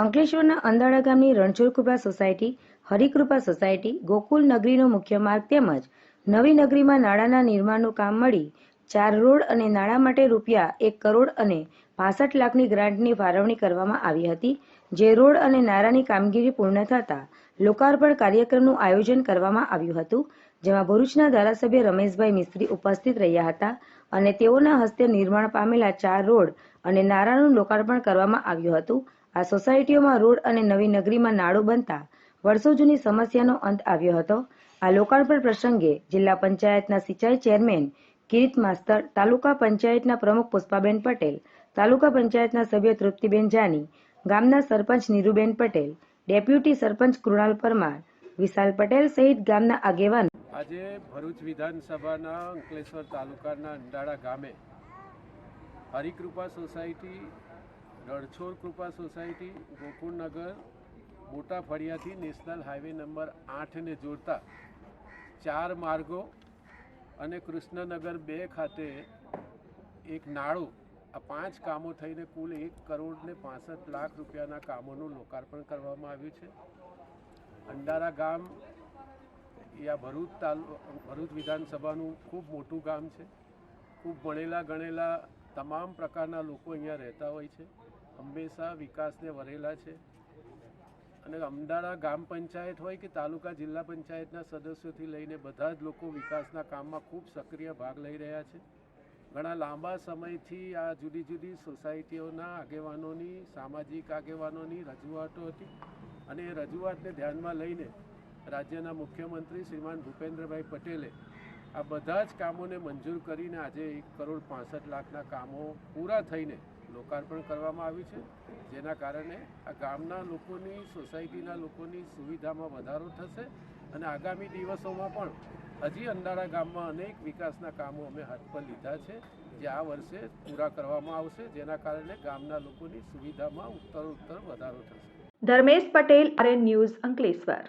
અંકલેશ્વરના અંદાળા ગામની Ranchhodkrupa society, Harikrupa society, Gokul નગરીનો મુખ્ય માર્ગ તેમજ નવી નગરીમાં નાળાના નિર્માણનું કામ મળી ચાર રોડ અને નાળા માટે રૂપિયા એક કરોડ અને પાસઠ લાખની ગ્રાન્ટની ફાળવણી કરવામાં આવી હતી, જે રોડ અને નાળાની કામગીરી પૂર્ણ થતાં લોકાર્પણ કાર્યક્રમનું આયોજન કરવામાં આવ્યું હતું, જેમાં ભરૂચના ધારાસભ્ય રમેશભાઈ મિસ્ત્રી ઉપસ્થિત રહ્યા હતા અને તેઓના હસ્તે નિર્માણ પામેલા ચાર રોડ અને નારાનું લોકાર્પણ કરવામાં આવ્યું હતું આ સોસાયટીઓમાં રોડ અને નવી નગરીમાં નાળું બનતા વર્ષો જૂની સમસ્યાનો અંત આવ્યો હતો. આ લોકાર્પણ પ્રસંગે જિલ્લા પંચાયતના સિંચાઈ ચેરમેન કિરીટ માસ્તર, તાલુકા પંચાયતના પ્રમુખ પુષ્પાબેન પટેલ, તાલુકા પંચાયતના સભ્ય તૃપ્તિબેન જાની, ગામના સરપંચ નીરુબેન પટેલ, ડેપ્યુટી સરપંચ કૃણાલ પરમાર, વિશાલ પટેલ સહિત ગામના આગેવાન. આજે ભરૂચ વિધાનસભાના અંકલેશ્વર તાલુકાના અંડાળા ગામે હરિકૃપા સોસાયટી રણછોડ કૃપા સોસાયટી, ગોકુળનગર મોટા ફળિયાથી નેશનલ હાઈવે નંબર આઠને જોડતા ચાર માર્ગો અને કૃષ્ણનગર બે ખાતે એક નાળું, આ પાંચ કામો થઈને કુલ એક કરોડ ને પાસઠ લાખ રૂપિયાના કામોનું લોકાર્પણ કરવામાં આવ્યું છે. અંડારા ગામ, એ આ ભરૂચ તાલુ, ભરૂચ વિધાનસભાનું ખૂબ મોટું ગામ છે. ખૂબ ભણેલા ગણેલા તમામ પ્રકારના લોકો અહીંયા રહેતા હોય છે. હંમેશા વિકાસને વરેલા છે. અને અમદાવાદ ગામ પંચાયત હોય કે તાલુકા જિલ્લા પંચાયતના સદસ્યોથી લઈને બધા જ લોકો વિકાસના કામમાં ખૂબ સક્રિય ભાગ લઈ રહ્યા છે. ઘણા લાંબા સમયથી આ જુદી જુદી સોસાયટીઓના આગેવાનોની, સામાજિક આગેવાનોની રજૂઆતો હતી. અને એ રજૂઆતને ધ્યાનમાં લઈને રાજ્યના મુખ્યમંત્રી શ્રીમાન ભૂપેન્દ્રભાઈ પટેલે આ બધા જ કામોને મંજૂર કરીને આજે એક કરોડ પાસઠ લાખના કામો પૂરા થઈને લોકાર્પણ કરવામાં આવ્યું છે, જેના કારણે આ ગામના લોકોની, સોસાયટીના લોકોની સુવિધામાં વધારો થશે અને આગામી દિવસોમાં પણ હજી અંધારા ગામમાં અનેક વિકાસના કામો અમે હાથ પર લીધા છે, જે આ વર્ષે પૂરા કરવામાં આવશે, જેના કારણે ગામના લોકોની સુવિધામાં ઉત્તરોત્તર વધારો થશે. Dharmesh Patel, RN news Ankleshwar.